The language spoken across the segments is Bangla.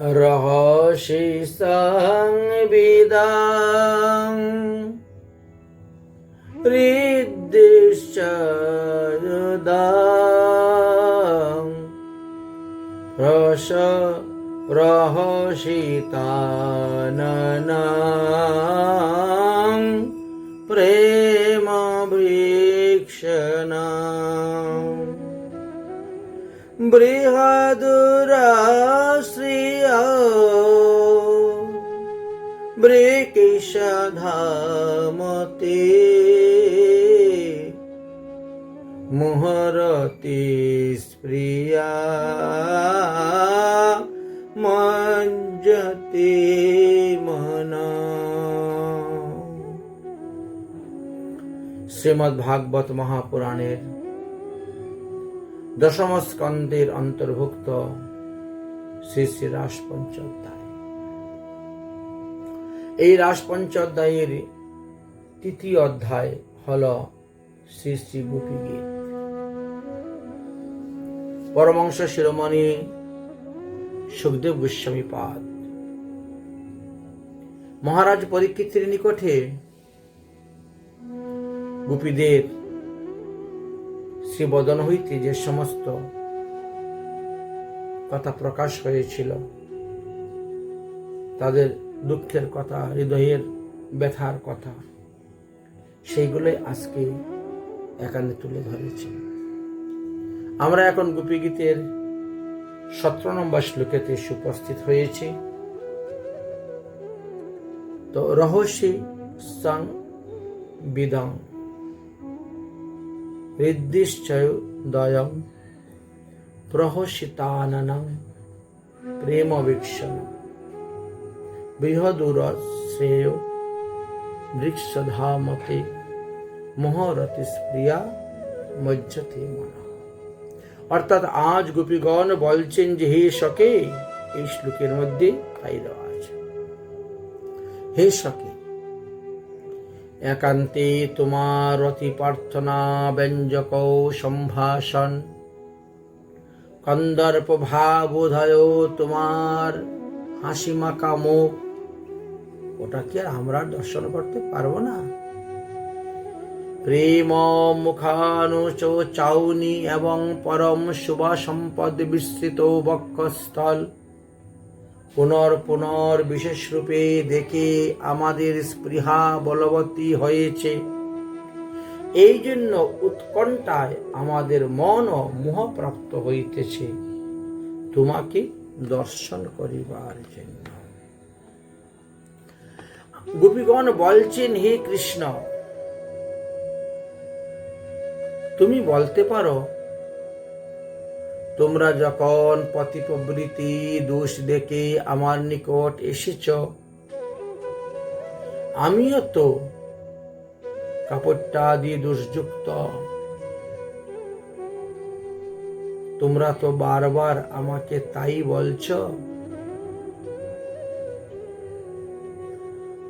रहसि संविदाम् हृदिश्चयुदाम् रस प्रहसिताननाम् प्रेम वृक्षणाम् বৃকিষধামতে মুহরতি স্প্রিয়া মঞ্জতে মন শ্রীমদ্ ভাগবত মহাপুরাণের দশম স্কন্ধের অন্তর্ভুক্ত শ্রী শ্রী রাস পঞ্চোধ্যায় এই রাস পঞ্চোধ্যায়ের তৃতীয় অধ্যায় হল শ্রী শ্রী গোপী গীত পরমংশ শিরোমণি সুখদেব গোস্বামী পাদ। মহারাজ পরীক্ষিতের নিকটে গোপীদের শ্রীবদন হইতে যে সমস্ত কথা প্রকাশ হয়েছিল। তাদের দুঃখের কথা, হৃদয়ের ব্যথার কথা, সেইগুলোই আজকে এখানে তুলে ধরেছে। আমরা এখন গোপী গীতের সতেরো নম্বর শ্লোকেতে উপস্থিত হয়েছি। তো রহস্যি সং বিদং হৃদিশ্চয় দয়ম প্রহসিতাননম প্রেম বীক্ষণ বৃহদূর শ্রেয় বৃক্ষধামতে মোহরতি প্রিয়া মজ্জতে মন। অর্থাৎ আজ গোপীগণ বলছেন যে, হে শকে, এই শ্লোকের মধ্যে তাই দেওয়া আছে। হে সকে একান্তে তোমার অতি প্রার্থনা ব্যঞ্জক সম্ভাষণ। কন্দর্প ভাবোধয় তোমার হাসি মাখা মুখ ওটা কি আর আমরা দর্শন করতে পারব না? প্রেম মুখানুচ চাউনি এবং পরম শুভা সম্পদ বিস্তৃত বক্ষস্থল। পুনর পুনর বিশেষ রূপে দেখে আমাদের স্পৃহা বলবতী হয়েছে। এই জন্য উৎকণ্ঠায় আমাদের মন মোহপ্রাপ্ত হইতেছে। তোমাকে দর্শন করিবার জন্য। গোপীগণ বলছেন, হে কৃষ্ণ, তুমি বলতে পারো, তোমরা যখন পতি প্রবৃত্তি দোষ দেখে আমার নিকট এসেছ, আমিও তো কাপড়টাদি দোষযুক্ত। তোমরা তো বারবার আমাকে তাই বলছ।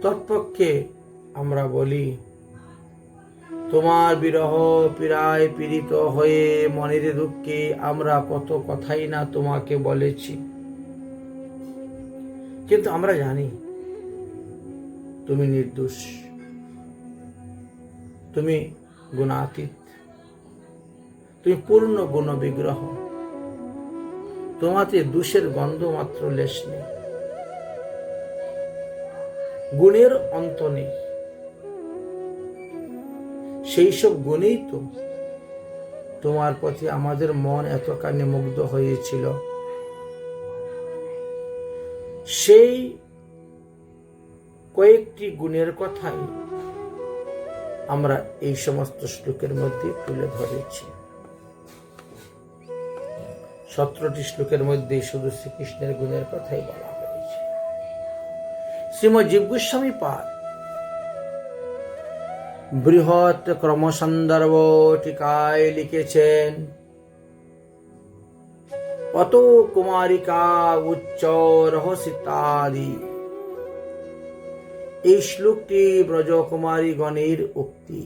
তৎপক্ষে আমরা বলি, তোমার বিরহ পীড়ায় পীড়িত হয়ে মনের দুঃখে আমরা কত কথাই না তোমাকে বলেছি। কিন্তু আমরা জানি, তুমি নির্দোষ। তুমি গুণাতীত। তুমি পূর্ণ গুণ বিগ্রহ তোমাতে দোষের গন্ধ মাত্র লেশ নেই। গুণের অন্ত নেই। সেই সব গুণেই তো তোমার প্রতি আমাদের মন এতখানি মুগ্ধ হয়েছিল। সেই কয়েকটি গুণের কথাই আমরা এই সমস্ত শ্লোকের মধ্যে তুলে ধরেছি। সতেরোটি শ্লোকের মধ্যে শুধু শ্রীকৃষ্ণের গুণের কথাই বলা হয়েছে। শ্রীমদ গোস্বামী পাঠ বৃহৎ ক্রমসন্দর্ভ টিকায় লিখেছেন, অত কুমারিকা, উচ্চ রহসিতাদি এই শ্লোকটি ব্রজকুমারী গণের উক্তি।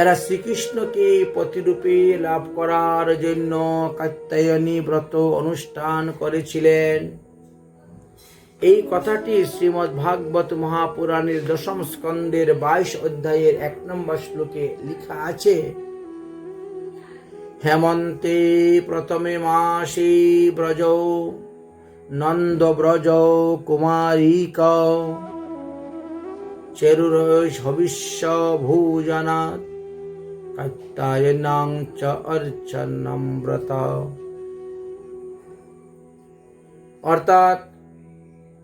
এরা শ্রীকৃষ্ণকে প্রতিরূপে লাভ করার জন্য কাত্যায়নী ব্রত অনুষ্ঠান করেছিলেন। এই কথাটি শ্রীমদ্ ভাগবত মহাপুরাণের দশম স্কন্দের বাইশ অধ্যায়ের এক নম্বর শ্লোকে লেখা আছে, হেমন্তে প্রথমে মাসে ব্রজ নন্দ ব্রজ কুমারিক। চেরুর ভবিষ্য ভূজনাৎ কাত্তায়নাং চ অর্চনম ব্রত অর্থাৎ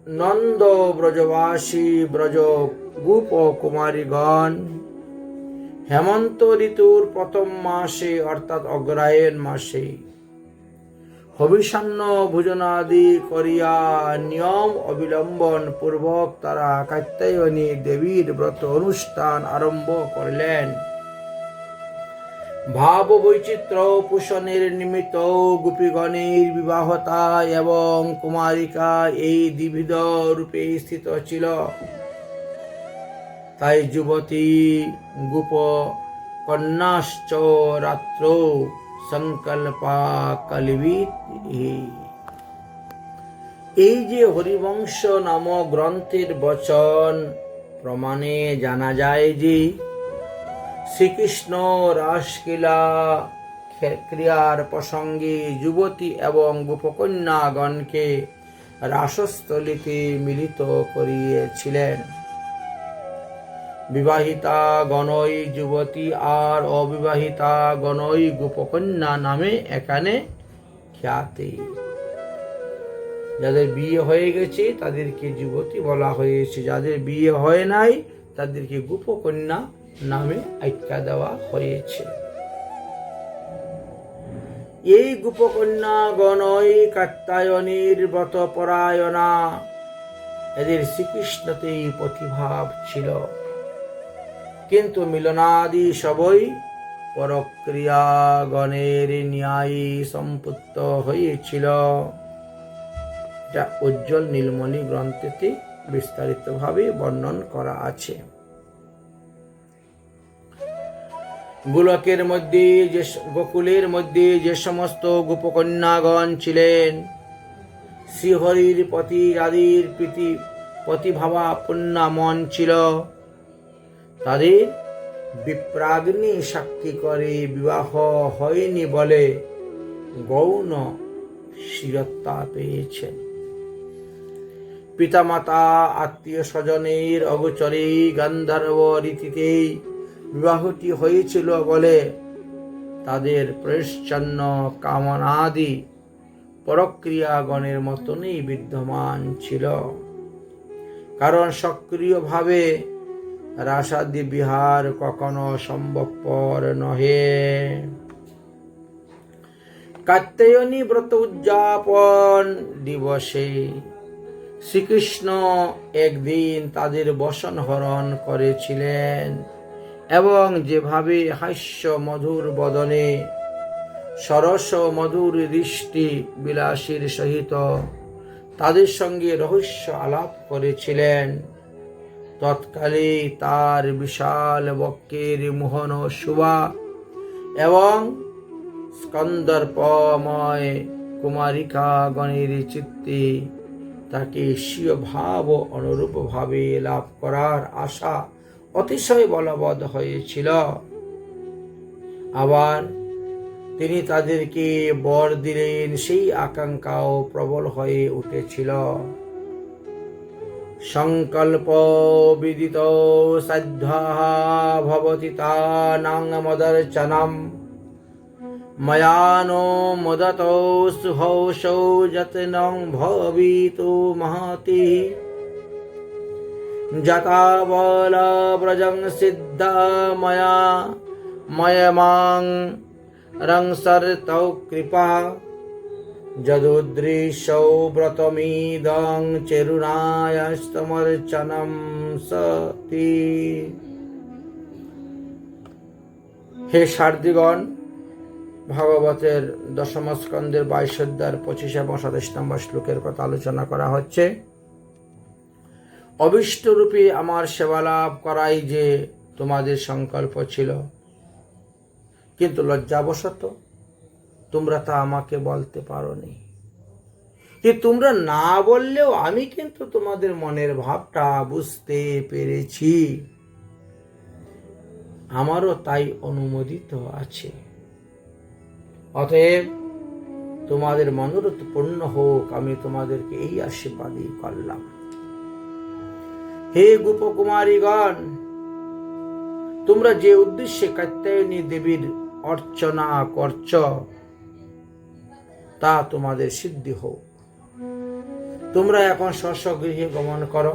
নন্দ ব্রজবাসী ব্রজ গোপ কুমারীগণ, হেমন্ত ঋতুর প্রথম মাসে, অর্থাৎ অগ্রায়ণ মাসে হবিষান্ন ভোজনাদি করিয়া নিয়ম অবিলম্বন পূর্বক তারা কাত্যায়নী দেবীর ব্রত অনুষ্ঠান আরম্ভ করলেন। ভাব বৈচিত্র্য পোষণের নিমিত্ত গোপীগণের বিবাহতা এবং কুমারিকা এই দ্বিবিধ রূপে স্থিত ছিল। তাই যুবতী, গোপ, কন্যাশ্চ, রাত্র সংকল্পা কলবিত এই যে হরিবংশ নামক গ্রন্থের বচন প্রমাণে জানা যায় যে শ্রীকৃষ্ণ রাসলীলা ক্রিয়ার প্রসঙ্গে যুবতী এবং গোপকন্যাগণকে রাসস্থলিতে মিলিত করিয়েছিলেন। বিবাহিতা গণই যুবতী আর অবিবাহিতা গণই গোপকন্যা নামে এখানে খ্যাতি। যাদের বিয়ে হয়ে গেছে, তাদেরকে যুবতী বলা হয়েছে। যাদের বিয়ে হয় নাই, তাদেরকে গোপকন্যা নামে আখ্যা দেওয়া হয়েছে। এই গোপকন্যা গণই কাত্তায়নীর ব্রত পরায়ণা এদের শ্রীকৃষ্ণতেই প্রতিভাব ছিল। কিন্তু মিলনাদি সবই পরক্রিয়াগণের ন্যায় সম্পৃক্ত হয়েছিল। যা উজ্জ্বল নীলমণি গ্রন্থেতে বিস্তারিতভাবে বর্ণন করা আছে। গোলকের মধ্যে যে গোকুলের মধ্যে যে সমস্ত গোপকন্যাগণ ছিলেন, শ্রীহরির প্রতি যাদের প্রীতি প্রতিভাবা মন ছিল। তাদের বিপ্রাগ্নি সাক্ষী করে বিবাহ হয়নি বলে গৌণ শিরত্তা পেয়েছেন। পিতামাতা আত্মীয় স্বজনের অগোচরে গান্ধার্ব রীতিতেই বিবাহটি হয়েছিল বলে তাদের পরিচ্ছন্ন কামনাদি পরক্রিয়াগণের মতনই বিদ্যমান ছিল। কারণ সক্রিয়ভাবে রাসাদি বিহার কখনো সম্ভবপর নহে। কাত্যায়নী ব্রত উদযাপন দিবসে শ্রীকৃষ্ণ একদিন তাদের বসন হরণ করেছিলেন এবং যেভাবে হাস্য মধুর বদনে, সরস মধুর দৃষ্টি বিলাসীর সহিত তাদের সঙ্গে রহস্য আলাপ করেছিলেন। তৎকালে তার বিশাল বক্কের মোহন শোভা এবং স্কন্দর্পময় কুমারিকা গণের চিত্তে তাকে স্বীয় ভাব অনুরূপ ভাবে লাভ করার আশা অতিশয় বলবৎ হয়েছিল। আবার তিনি তাদেরকে বর দিলেন, সেই আকাঙ্ক্ষাও প্রবল হয়ে উঠেছিল। সংকল্প বিদিত সাধ্য ভবতি তানাং মদর্চনম। ময়ানো মদত সুহৌষৌ যত্নং ভবিতু মহতি। যতাবল ব্রজং সিদ্ধ ময়া, ময়মাং যদুদৃশৌ ব্রতমিদং চেরুণায়স্তমর্চনম সতি হে শারদিগণ ভাগবতের দশম স্কন্ধের বাইশ অধ্যায়ের পঁচিশ এবং সাতাশ নম্বর শ্লোকের কথা আলোচনা করা হচ্ছে। অবিষ্টরূপে আমার সেবা লাভ করাই যে তোমাদের সংকল্প ছিল, কিন্তু লজ্জাবশত তোমরা তা আমাকে বলতে পারোনি। যে তোমরা না বললেও আমি কিন্তু তোমাদের মনের ভাবটা বুঝতে পেরেছি। আমারও তাই অনুমোদিত আছে। অতএব তোমাদের মনোরথ পূর্ণ হোক, আমি তোমাদেরকে এই আশীর্বাদই করলাম। হে গোপকুমারীগণ, তোমরা যে উদ্দেশ্যে কাত্যায়নী দেবীর অর্চনা করছ তা তোমাদের সিদ্ধি হোক। তোমরা এখন স্ব গৃহে গমন করো।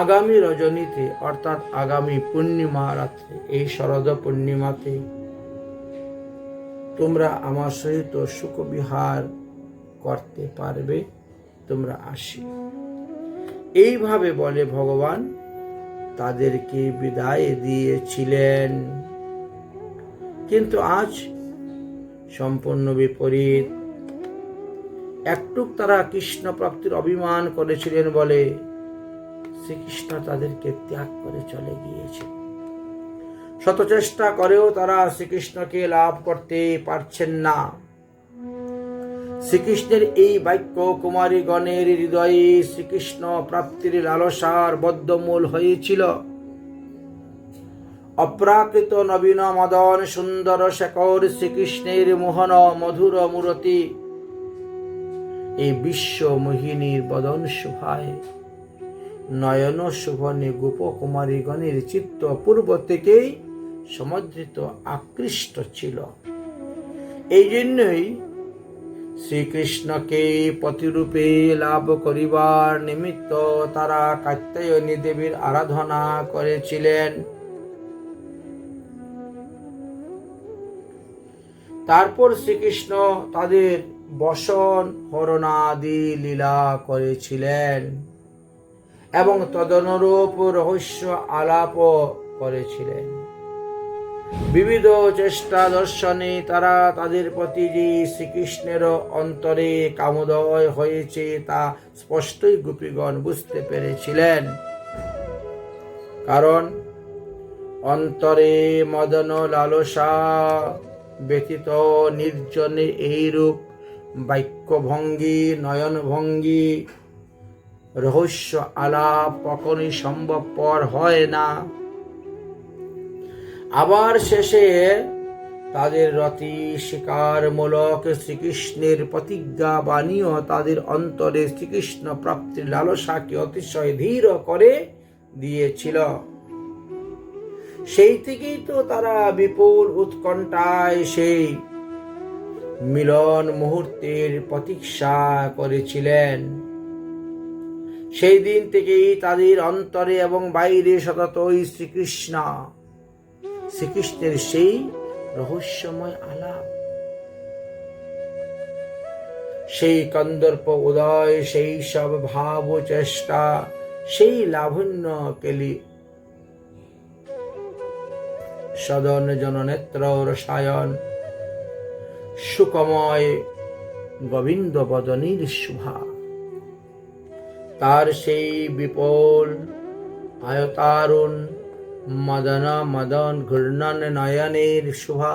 আগামী রজনীতে, অর্থাৎ আগামী পূর্ণিমা রাত্রে, এই শরদ পূর্ণিমাতে, তোমরা আমার সহিত সুখবিহার করতে পারবে, তোমরা আসি এইভাবে বলে ভগবান তাদেরকে বিদায় দিয়েছিলেন। কিন্তু আজ সম্পূর্ণ বিপরীত। একটুক তারা কৃষ্ণ প্রাপ্তির অভিমান করেছিলেন বলে শ্রীকৃষ্ণ তাদেরকে ত্যাগ করে চলে গিয়েছে। শত চেষ্টা করেও তারা শ্রীকৃষ্ণকে লাভ করতে পারছেন না। শ্রীকৃষ্ণের এই বাক্য কুমারী গণের হৃদয়ে শ্রীকৃষ্ণ প্রাপ্তির লালসার বদ্ধমূল হয়েছিল। অপ্রাকৃত নবীন মদন সুন্দর শেখর শ্রীকৃষ্ণের মোহন মধুর মূরতি। এই বিশ্ব মোহিনীর বদন শোভায়। নয়ন শোভনে গোপকুমারীগণের চিত্ত পূর্ব থেকেই সমুদ্রিত আকৃষ্ট ছিল। এই জন্যই শ্রীকৃষ্ণকে প্রতিরূপে লাভ করিবার নিমিত্ত তারা কাত্যায়নী দেবীর আরাধনা করেছিলেন। তারপর শ্রীকৃষ্ণ তাদের বসন হরণাদি লীলা করেছিলেন এবং তদনুরূপ রহস্য আলাপ করেছিলেন। বিবিধ চেষ্টা দর্শনে তারা তাদের প্রতি যে শ্রীকৃষ্ণের অন্তরে কামোদয় হয়েছে তা স্পষ্টই গোপীগণ বুঝতে পেরেছিলেন। কারণ অন্তরে মদন লালসা ব্যতীত নির্জনে এইরূপ বাক্যভঙ্গি, নয়নভঙ্গি, রহস্য আলাপ কখনই সম্ভবপর হয় না। আবার শেষে তাদের রতি শিকারমূলক শ্রীকৃষ্ণের প্রতিজ্ঞা বাণীও তাদের অন্তরে শ্রীকৃষ্ণ প্রাপ্তির লালসাকে অতিশয় ধীর করে দিয়েছিল। সেই থেকেই তো তারা বিপুল উৎকণ্ঠায় সেই মিলন মুহূর্তের প্রতীক্ষা করেছিলেন। সেই দিন থেকেই তাদের অন্তরে এবং বাইরে সততই শ্রীকৃষ্ণ, শ্রীকৃষ্ণের সেই রহস্যময় আলাপ। সেই কন্দর্প উদয়, সেই সব ভাব চেষ্টা সেই লাভন্য কেলি সদন জননেত্র রসায়ন সুকময় গোবিন্দ বদনীর শুভা। তার সেই বিপুল আয়তারুণ মদন মদন ঘূর্ণন নয়নের শোভা।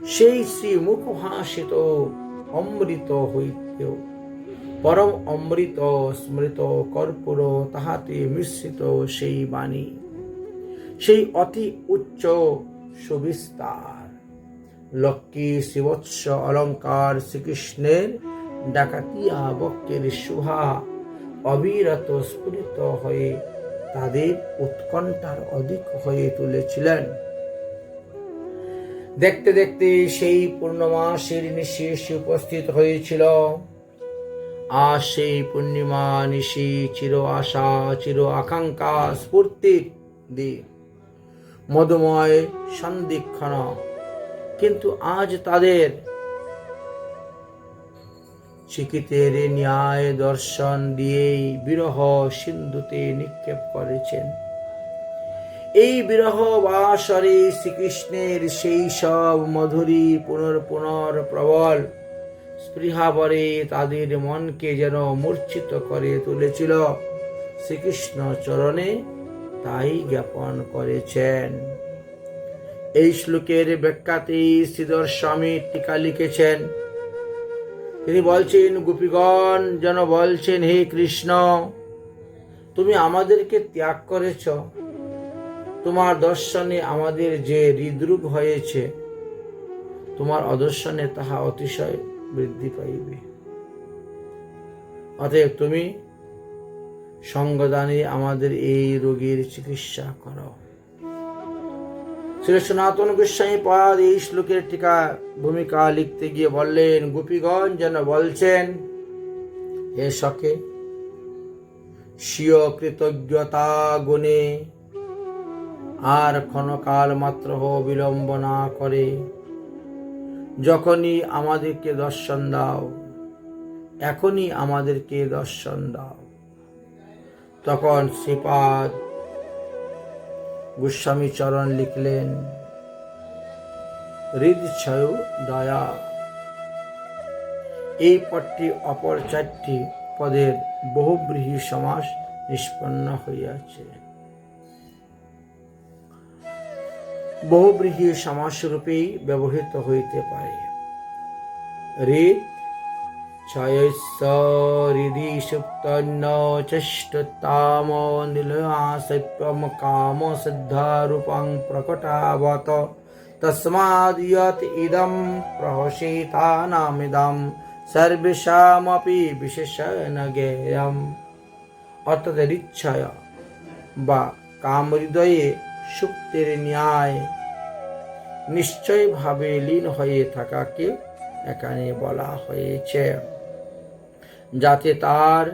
সেই শ্রী মুখ ভাসিত অমৃত হইতে পরম অমৃত স্মৃত কর্পূর তাহাতে মিশ্রিত সেই বাণী। সেই অতি উচ্চ সুবিস্তার। লক্ষ্মী শিবৎস অলঙ্কার শ্রীকৃষ্ণের ডাকাতিয়া বক্যের শোভা অবিরত স্ফুরিত হয়ে তাদের উৎকণ্ঠার অধিক হয়ে তুলেছিলেন। দেখতে দেখতে সেই পূর্ণমাসের নিশেষ উপস্থিত হয়েছিল। আর সেই পূর্ণিমা নিশি চির আশা, চির আকাঙ্ক্ষা, স্ফূর্তির দিন। মধুময় সন্দিক্ষণ। কিন্তু আজ তাদের চিকিতের ন্যায় দর্শন দিয়েই বিরহ সিন্ধুতে নিক্ষেপ করেছেন। এই বিরহ বাসরে শ্রীকৃষ্ণের সেই সব মধুরী পুনর পুনর প্রবল স্পৃহাবরে তাদের মনকে যেন মূর্ছিত করে তুলেছিল শ্রীকৃষ্ণ চরণে তাই জ্ঞাপন করেছেন। এই শ্লোকের ব্যাখ্যাতে শ্রীধর স্বামী টিকা লিখেছেন। তিনি বলছেন, গোপীগণ, যেন বলছেন, হে কৃষ্ণ, তুমি আমাদেরকে ত্যাগ করেছ। তোমার দর্শনে আমাদের যে হৃদরোগ হয়েছে, তোমার অদর্শনে তাহা অতিশয় বৃদ্ধি পাইবে। অতএব তুমি সঙ্গদানে আমাদের এই রোগের চিকিৎসা করো। শ্রী সনাতন গোস্বামী পাদ এই শ্লোকের টিকা ভূমিকা লিখতে গিয়ে বললেন, গোপীগণ যেন বলছেন, হে শকে স্বীয় কৃতজ্ঞতা গুণে আর ক্ষণকাল মাত্র বিলম্ব না করে, যখনই আমাদেরকে দর্শন দাও, এখনই আমাদেরকে দর্শন দাও। তখন শ্রীপাদ গোস্বামী চরণ লিখলেন হৃদছয় দয়া। এই পদটি অপর চারটি পদের বহুব্রীহী সমাস নিষ্পন্ন হইয়াছে। বহুব্রীহী সমাস রূপেই ব্যবহৃত হইতে পারে। হৃদ छयस्सरिधि सुप्तन्न चष्टताम निलयासत्वं काम सिद्धारूपं प्रकटावत तस्माद् यत् इदं प्रहसितानामिदं সর্বেশামপি বিশেষণ জ্ঞেয়ম অর্থাৎ রিচ্ছয় বা কাম হৃদয়ে সুপ্তের ন্যায় নিশ্চয়ভাবে লীন হয়ে থাকাকে এখানে বলা হয়েছে যাতে তার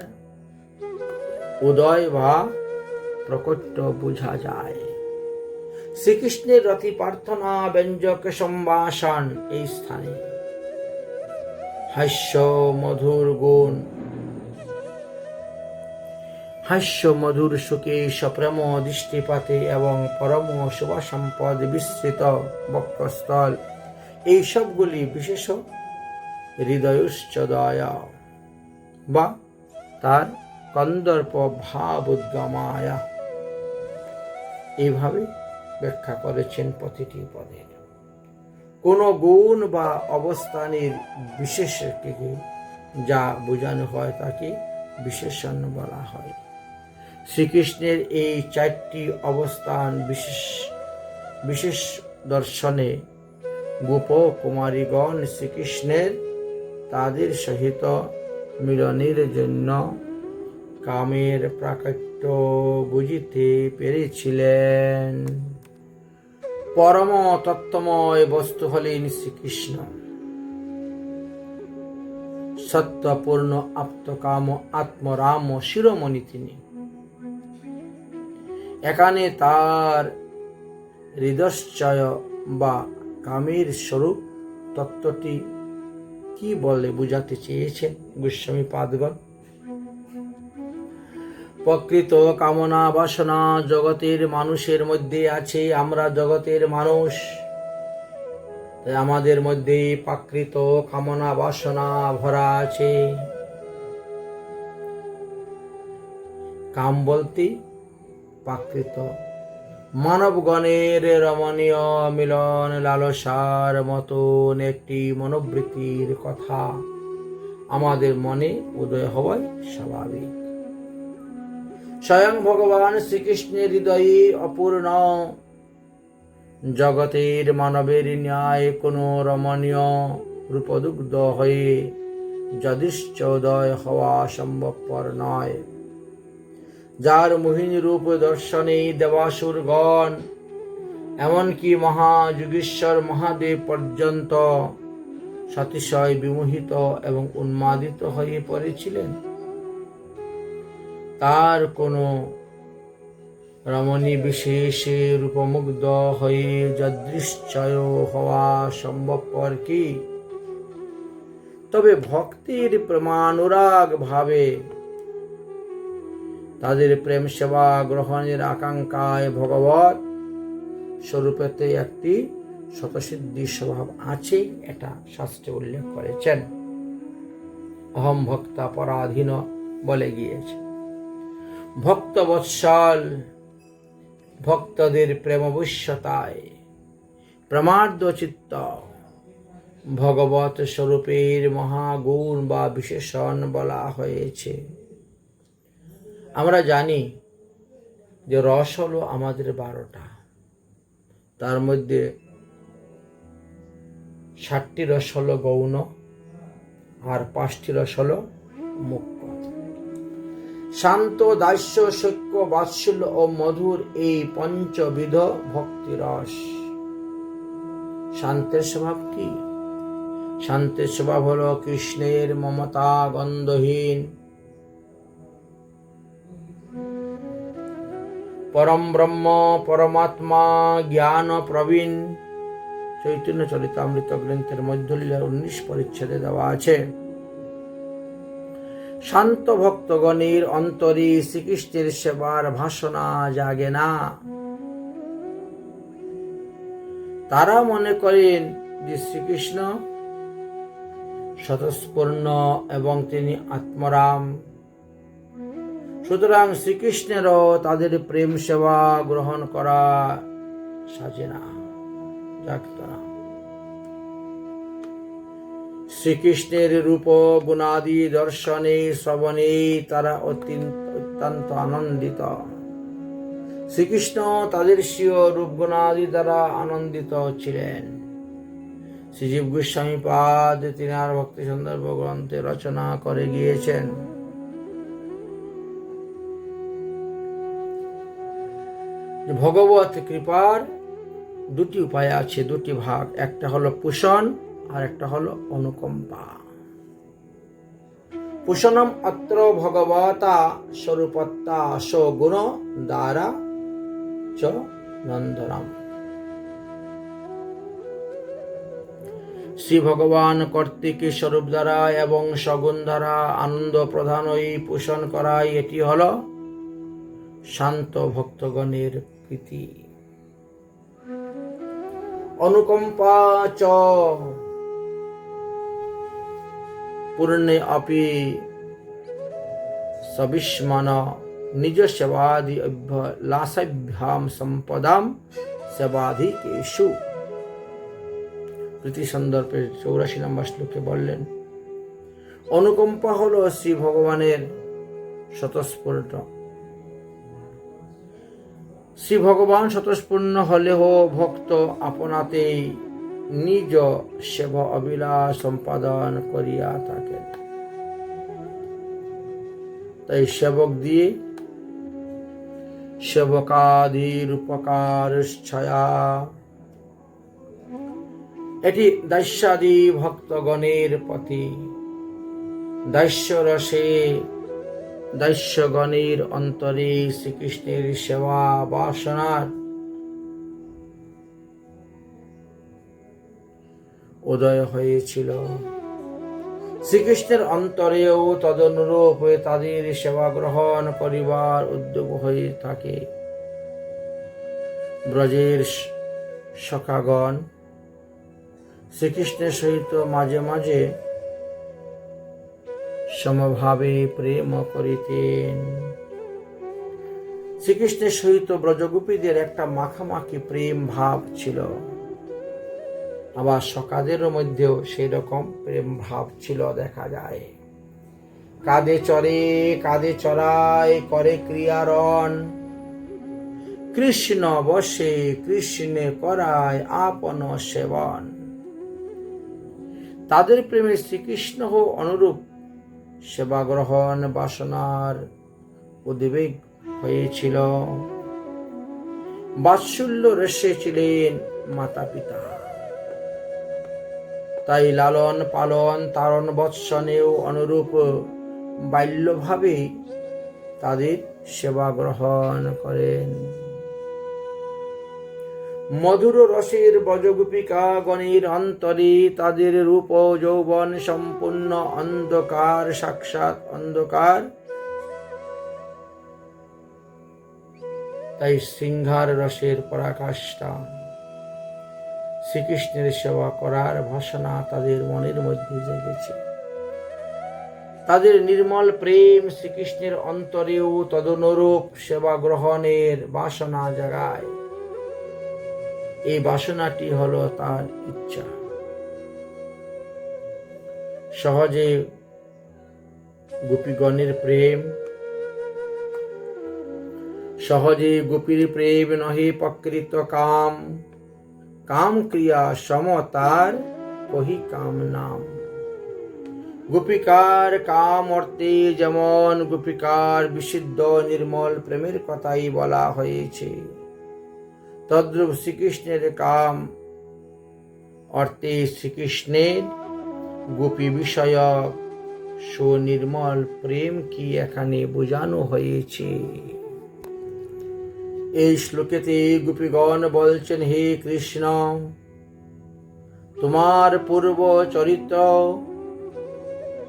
উদয় বা প্রকট বোঝা যায়। শ্রীকৃষ্ণের রতি প্রার্থনা, ব্যঞ্জক সম্ভাষণ এই স্থানে। হাস্য মধুর গুণ। হাস্য মধুর সুখে সপ্রেম দৃষ্টিপাতে এবং পরম শুভ সম্পদ বিস্তৃত বক্ষস্থল। এই সবগুলি বিশেষ হৃদয়শ্চদয়া। বা তার কন্দর্প ভাব উদ্গমায়া এইভাবে ব্যাখ্যা করেছেন প্রতিটি পদের। কোনো গুণ বা অবস্থানের বিশেষকে যা বোঝানো হয় তাকে বিশেষণ বলা হয়। শ্রীকৃষ্ণের এই চারটি অবস্থান বিশেষ বিশেষ দর্শনে গোপ কুমারীগণ শ্রীকৃষ্ণের তাদের সহিত মিলনের জন্য কামের প্রাকট্য বুঝিতে পেরেছিলেন। পরম তত্ত্বময় বস্তু হলেন শ্রীকৃষ্ণ। সত্যপূর্ণ আপ্তকাম আত্মরাম শিরোমণি তিনি। এখানে তার হৃদশ্চয় বা কামের স্বরূপ তত্ত্বটি কি বলে বুঝাতে চেয়েছেন গোস্বামী পাদগণ? প্রকৃত কামনা বাসনা জগতের মানুষের মধ্যে আছে, আমরা জগতের মানুষ। আমাদের মধ্যে প্রাকৃত কামনা বাসনা ভরা আছে। কাম বলতে প্রাকৃত মানবগণের রমণীয় মিলন লালসার মতন একটি মনোবৃত্তির কথা। আমাদের মনে উদয় হওয়াই স্বাভাবিক। স্বয়ং ভগবান শ্রীকৃষ্ণের হৃদয়ে অপূর্ণ। জগতের মানবের ন্যায় কোনো রমণীয় রূপদুগ্ধ হয়ে যদিশ্চোদয় হওয়া সম্ভবপর নয়। যার মোহিনী রূপ দর্শনে দেবাসুরগণ, এমনকি মহাযুগীশ্বর মহাদেব পর্যন্ত সতিশয় বিমোহিত এবং উন্মাদিত হয়ে পড়েছিলেন। তার কোনো রমণী বিশেষে রূপমুগ্ধ হয়ে যদৃশ্চয় হওয়া সম্ভবপর কি? তবে ভক্তির প্রেমানুরাগ ভাবে তাদের প্রেম সেবা গ্রহণের আকাঙ্ক্ষায় ভগবত স্বরূপেতে একটি শতসিদ্ধি স্বভাব আছে, এটা শাস্ত্রে উল্লেখ করেছেন। অহম ভক্তা পরাধীন বলে গিয়েছে। ভক্ত বৎসল ভক্তদের প্রেমবশ্যতায় প্রমাদ চিত্ত। ভগবত স্বরূপের মহাগুণ বা বিশেষণ বলা হয়েছে। আমরা জানি যে রস হলো আমাদের বারোটা। তার মধ্যে ষাটটি রস হলো গৌণ আর পাঁচটি রস হলো মুক্ত। শান্ত, দাস্য, সৈক্য, বাৎসল্য ও মধুর এই পঞ্চবিধ ভক্তি রস। শান্তের স্বভাব কি? শান্তের স্বভাব হলো কৃষ্ণের মমতা, গন্ধহীন পরম ব্রহ্ম, পরমাত্মা, জ্ঞান, প্রবীণ। চৈতন্য চরিতামৃত গ্রন্থের মধ্য মধ্যলীলার উনিশ পরিচ্ছেদে দেওয়া আছে। শান্ত ভক্তগণের অন্তরে শ্রীকৃষ্ণের সেবার ভাষণা জাগে না। তারা মনে করেন যে শ্রীকৃষ্ণ স্বতঃস্পূর্ণ এবং তিনি আত্মরাম। সুতরাং শ্রীকৃষ্ণেরও তাদের প্রেম সেবা গ্রহণ করা সাজে না শ্রীকৃষ্ণের রূপ গুণাদি দর্শনে, শ্রবণে তারা অত্যন্ত আনন্দিত। শ্রীকৃষ্ণ তাদের স্বীয় রূপ গুণাদি দ্বারা আনন্দিত ছিলেন। শ্রীজীব গোস্বামী পাদ তিনার ভক্তি সন্দর্ভ গ্রন্থে রচনা করে গিয়েছেন। ভগবত কৃপার দুটি উপায় আছে, দুটি ভাগ। একটা হলো পোষণ আর একটা হলো অনুকম্পা। পোষণম অত্র ভগবতা স্বরূপত্তা গুণ দ্বারা চ নন্দনম। শ্রী ভগবান কর্তৃক স্বরূপ দ্বারা এবং সগুণ দ্বারা আনন্দ প্রধান ওই পোষণ করাই। এটি হল শান্ত ভক্তগণের প্রীতি। অনুকম্পা চ। পূর্ণে আপি সবিস্মান নিজ সেবাদি অভ্যাসাভ্যাম সম্পদাম সেবাধিকেশু প্রীতি সন্দর্ভে চৌরাশি নম্বর শ্লোকে বললেন, অনুকম্পা হল শ্রী ভগবানের স্বতঃস্ফূর্ত শ্রী ভগবান স্বতঃস্পূর্ণ হলেও ভক্ত আপনাতেই নিজ সেব অবিলাস সম্পাদন করিয়া থাকেন। তাই সেবক দিয়ে সেবকাদির উপকার ছায়া এটি দাস্যাদি ভক্তগণের প্রতি দাস্য রসে দাস্যগণের অন্তরে শ্রীকৃষ্ণের সেবা বাসনার। উদয় হয়েছিল। শ্রীকৃষ্ণের অন্তরেও তদনুরূপ হয়ে তাদের সেবা গ্রহণ করিবার উদ্যোগ হয়ে থাকে। ব্রজের সখাগণ শ্রীকৃষ্ণের সহিত মাঝে মাঝে সমভাবে প্রেম করিতেন। শ্রীকৃষ্ণের সহিত ব্রজগোপীদের একটা মাখামাখি প্রেম ভাব ছিল। আবার সকাদের মধ্যেও সেই রকম প্রেম ভাব ছিল দেখা যায়। কাঁধে চড়ে, কাঁধে চড়ায় করে ক্রিয়ারণ। কৃষ্ণ বসে, কৃষ্ণে করায় আপন সেবন। তাদের প্রেমে শ্রীকৃষ্ণ অনুরূপ সেবা গ্রহণ বাসনার উদ্বেগ হয়েছিল। বাৎসল্য রেসে ছিলেন মাতা পিতা তাই লালন পালন, তারণ বৎসনেও অনুরূপ বাল্যভাবে তাদের সেবা গ্রহণ করেন। মধুর রসের বজগোপিকা গণের অন্তরে তাদের রূপ যৌবন সম্পূর্ণ অন্ধকার, সাক্ষাৎ অন্ধকার। তাই সিংহার রসের পরাকাষ্ঠা, শ্রীকৃষ্ণের সেবা করার ভাষণা তাদের মনের মধ্যে জেগেছে। তাদের নির্মল প্রেম শ্রীকৃষ্ণের অন্তরেও তদনুরূপ সেবা গ্রহণের বাসনা জাগায়। এই বাসনাটি হলো তার ইচ্ছা। সহজে গোপীগণের প্রেম, সহজে গোপীর প্রেম নহে প্রকৃত কাম কাম ক্রিয়া সম তার কহি কাম নাম। গোপিকার কাম অর্থে যেমন গোপিকার বিশুদ্ধ নির্মল প্রেমের কথাই বলা হয়েছে। তদ্রূপ শ্রীকৃষ্ণের কাম অর্থে শ্রীকৃষ্ণের গোপী বিষয়ক সুনির্মল প্রেম কি এখানে বোঝানো হয়েছে? এই শ্লোকেতে গোপীগণ বলছেন, হে কৃষ্ণ, তোমার পূর্ব চরিত্র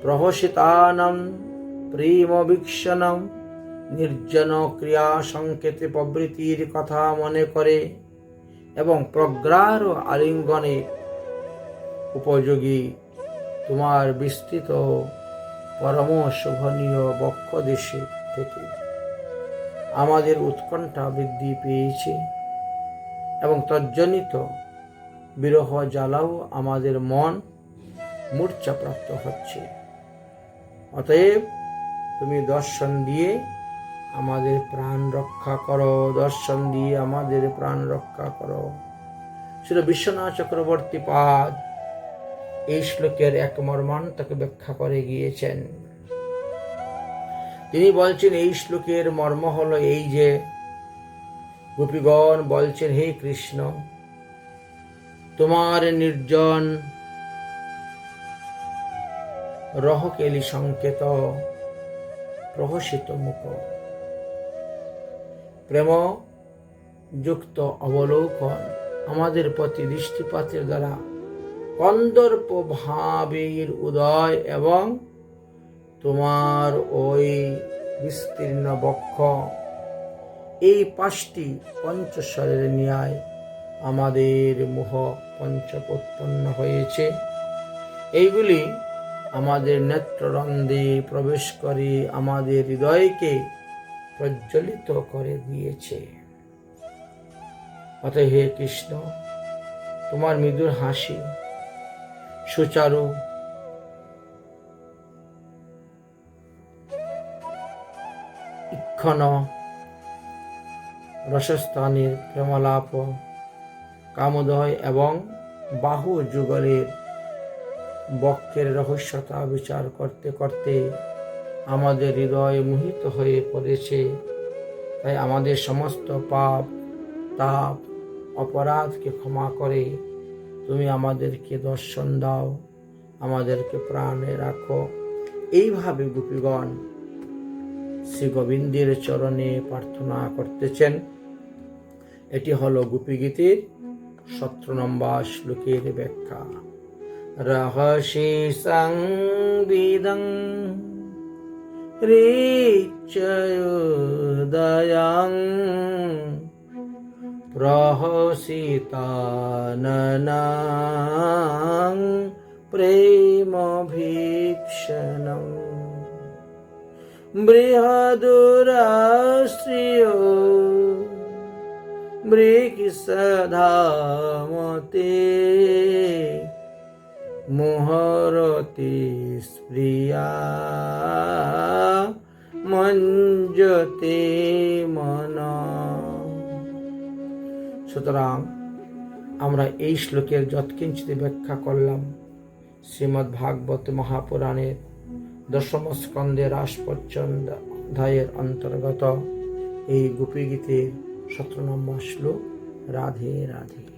প্রহসিতানম, প্রেম নির্জন ক্রিয়া সংকেতে প্রবৃত্তির কথা মনে করে এবং প্রজ্ঞার আলিঙ্গনে উপযোগী। তোমার বিস্তৃত পরম শোভনীয় বক্ষ দেশে থেকে আমাদের উৎকণ্ঠা বৃদ্ধি পেয়েছে এবং তজ্জনিত বিরহ জ্বালাও আমাদের মন মূর্ছাপ্রাপ্ত হচ্ছে। অতএব তুমি দর্শন দিয়ে আমাদের প্রাণ রক্ষা করো, দর্শন দিয়ে আমাদের প্রাণ রক্ষা করো। ছিল বিশ্বনাথ চক্রবর্তী পাদ এই শ্লোকের এক মর্মান্তকে ব্যাখ্যা করে গিয়েছেন। তিনি বলছেন, এই শ্লোকের মর্ম হলো এই যে, গোপীগণ বলছেন, হে কৃষ্ণ, তোমার নির্জন রহকেলি সংকেত প্রহসিত মুখ। প্রেম যুক্ত অবলোকন আমাদের প্রতি দৃষ্টিপাতের দ্বারা কন্দর্প ভাবের উদয় এবং তোমার ওই বিস্তীর্ণ বক্ষ। এই পাঁচটি পঞ্চস্বরের ন্যায় আমাদের মোহ পঞ্চপোৎপন্ন হয়েছে। এইগুলি আমাদের নেত্ররন্ধে প্রবেশ করে আমাদের হৃদয়কে প্রজ্বলিত করে দিয়েছে। অতএব হে কৃষ্ণ, তোমার মৃদুর হাসি, সুচারু ইক্ষণ রসস্থানের প্রেমলাপ, কামোদয় এবং বাহু যুগলের বক্ষের রহস্যতা বিচার করতে করতে আমাদের হৃদয় মোহিত হয়ে পড়েছে। তাই আমাদের সমস্ত পাপ, তাপ, অপরাধকে ক্ষমা করে তুমি আমাদেরকে দর্শন দাও, আমাদেরকে প্রাণে রাখো। এইভাবে গোপীগণ শ্রী গোবিন্দের চরণে প্রার্থনা করতেছেন। এটি হলো গোপীগীতির সতেরো নম্বর শ্লোকের ব্যাখ্যা। রহসি সংবিদং ঋচয়োদয়ং প্রহসিতাননাং প্রেম ভীক্ষণম বৃহদুরাশ্রিয় মৃগসধামতে মোহরতি স্প্রিয়া। মঞ্জতে মন। সুতরাং আমরা এই শ্লোকের যৎকিঞ্চিত ব্যাখ্যা করলাম শ্রীমদ্ ভাগবত মহাপুরাণের দশম স্কন্ধে অধ্যায়ের অন্তর্গত এই গোপী গীতের সতেরো নম্বর শ্লোক, রাধে রাধে।